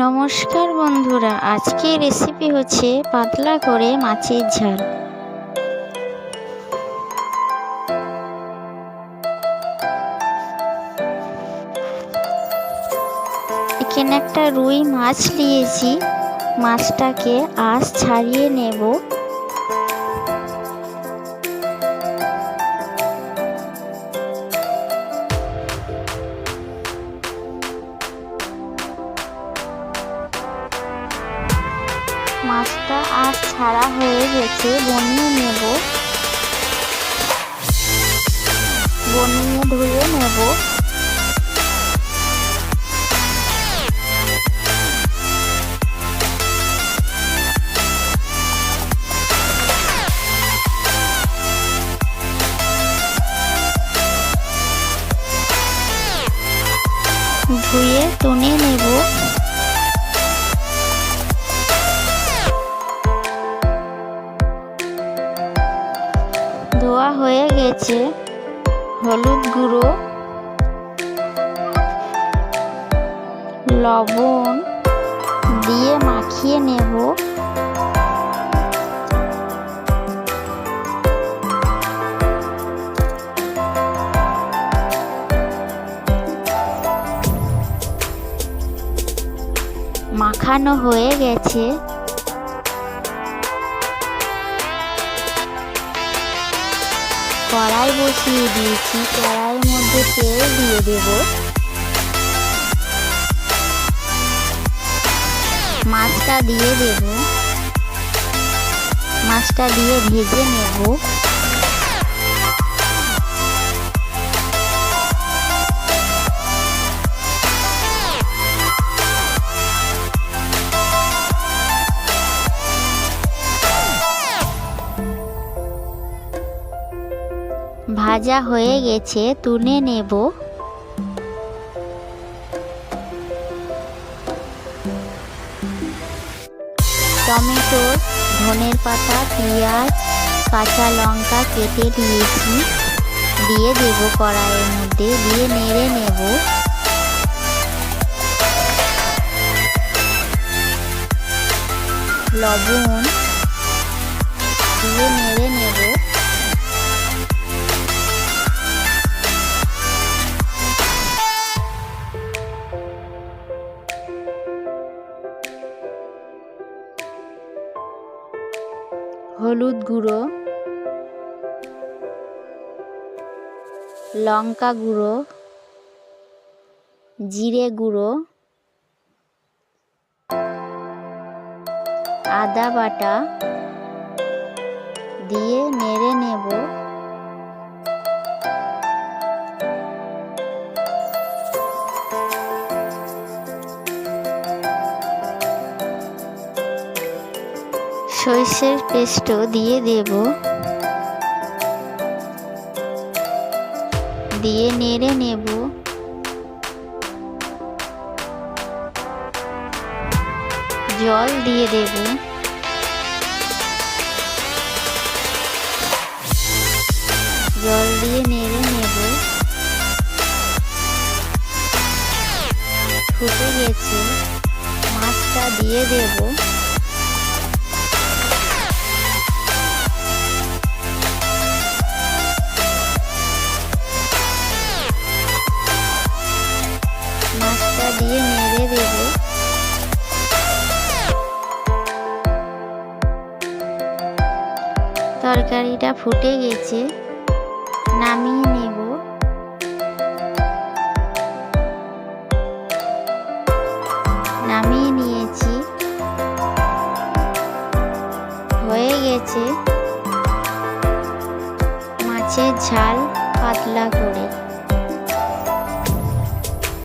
নমস্কার বন্ধুরা আজকে রেসিপি হচ্ছে পাতলা করে মাছের ঝাল। এখানে একটা রুই মাছ নিয়েছি, মাছটাকে আঁশ ছাড়িয়ে নেব। মাছটা আঁশ ছাড়া হয়ে গেছে বনিয়ে নেব। বনিয়ে ধুয়ে নেব। ধুয়ে তুনে নেব। ধোয়া হয়ে গেছে। হলুদ গুঁড়ো লবণ দিয়ে মাখিয়ে নেব। মাখানো হয়ে গেছে। কড়াই বসিয়ে দিয়েছি। কড়াইয়ের মধ্যে তেল দিয়ে দেব। মাছটা দিয়ে দেব। মাছটা দিয়ে ভেজে নেব। ভাজা হয়ে গেছে, তুলে নেব। টমেটো ধনের পাতা, পেঁয়াজ, কাঁচা লঙ্কা কেটে দিয়েছি। দিয়ে দেব কড়াইয়ের মধ্যে, দিয়ে নেড়ে নেব। লবণ দিয়ে হলুদ গুঁড়ো লঙ্কা গুঁড়ো জিরে গুঁড়ো আদা বাটা দিয়ে নেড়ে নেব। সর্ষের পেস্টও দিয়ে দেব। দিয়ে নেড়ে নেব। জল দিয়ে দেব। জল দিয়ে নেড়ে নেব। ফুটে গেছে। মাছটা দিয়ে দেবো। তরকারিটা ফুটে গেছে নামিয়ে নেব। নামিয়ে নিয়েছি। হয়ে গেছে মাছের ঝাল পাতলা করে।